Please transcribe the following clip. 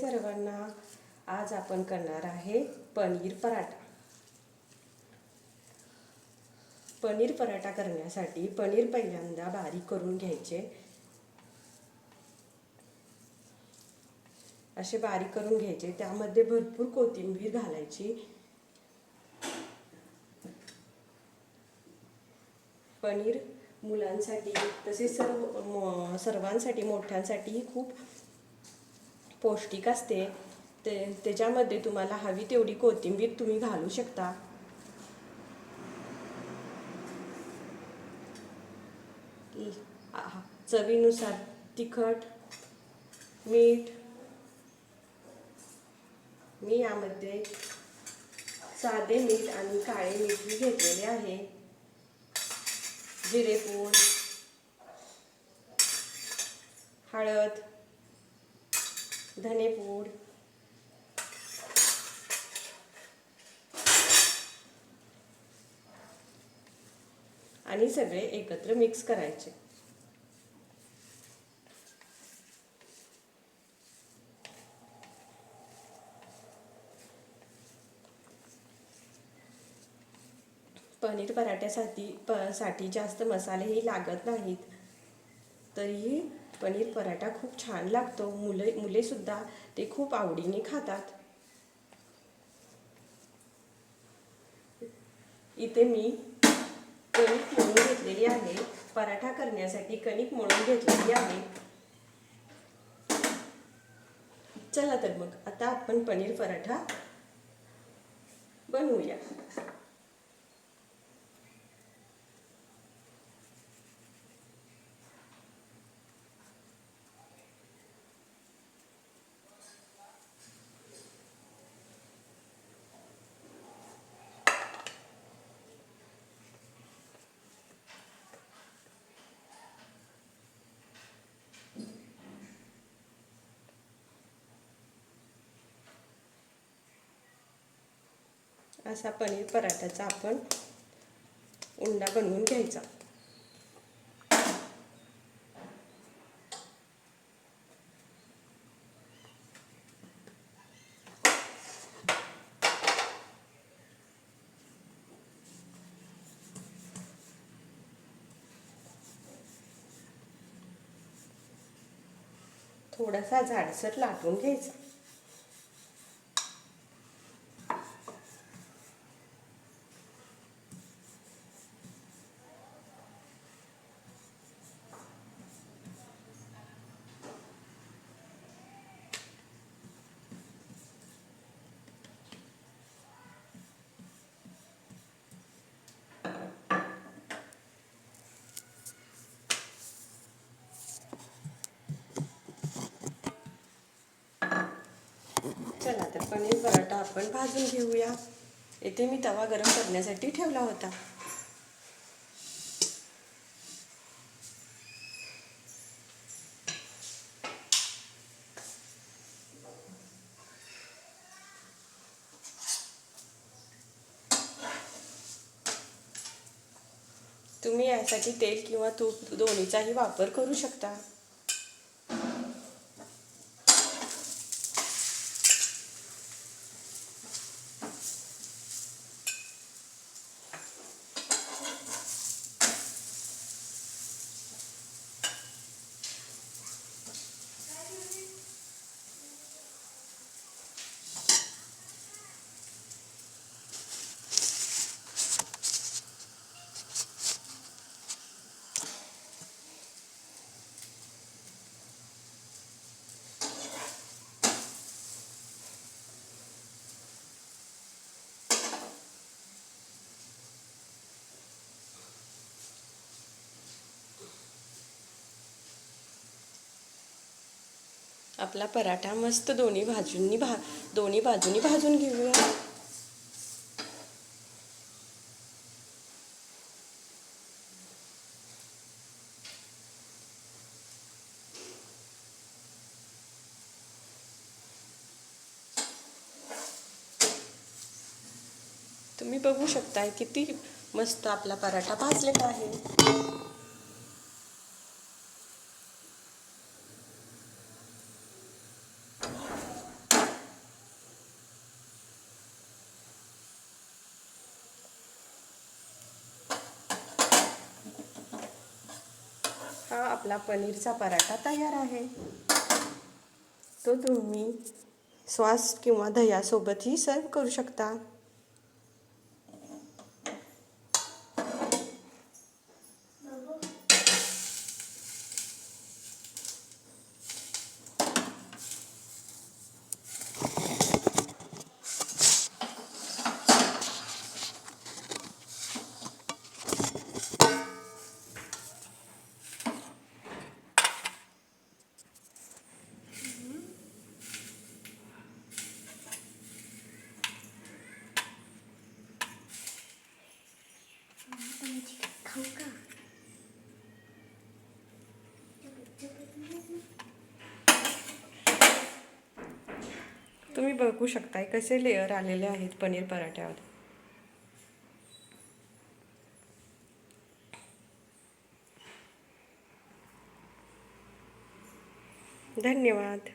सर्वांना आज आपण करणार आहे पनीर पराठा. पनीर पराठा करण्यासाठी पनीर पहिल्यांदा बारीक करून घ्यायचे. असे बारीक करून घ्यायचे. त्यामध्ये भरपूर कोथिंबीर घालायची. पनीर मुलांसाठी तसेच सर्व सर्वांसाठी मोठ्यांसाठीही खूप पौष्टिक असते ते त्याच्यामध्ये तुम्हाला हवी तेवढी कोथिंबीर तुम्ही घालू शकता. चवीनुसार तिखट मीठ मी यामध्ये साधे मीठ आणि काळे मीठ मी घेतलेले आहे. जिरेपूड हळद धनेपूड आणि सगळे एकत्र मिक्स करायचे. पनीर पराठ्यासाठी प साठी जास्त मसालेही लागत नाहीत. तरीही पनीर पराठा खूप छान लागतो. मुले मुलेसुद्धा ते खूप आवडीने खातात. इथे मी कणिक मळून घेतलेली आहे. पराठा करण्यासाठी कणिक मळून घेतलेली आहे. चला तर मग आता आपण पनीर पराठा बनवूया. असा पनीर पराठाचा आपण उंडा बनवून घ्यायचा. थोडासा झाडसर लाटून घ्यायचा चला तर पनीर पराठा आपण भाजून घेऊया. येथे मी तवा गरम करण्यासाठी ठेवला होता. तुम्ही यासाठी तेल किंवा तूप दोन्हीचाही वापर करू शकता. आपला पराठा मस्त दोन्ही भाजूंनी भा दोन्ही बाजूनी भाजून घेऊया. तुम्ही बघू शकताय किती मस्त आपला पराठा भाजलेला आहे. हा आपला पनीरचा पराठा तयार आहे. तो तुम्ही स्वास किंवा दह्यासोबतही सर्व करू शकता. तुम्ही बघू शकताय कसे लेअर आलेले आहेत पनीर पराठ्यावर धन्यवाद.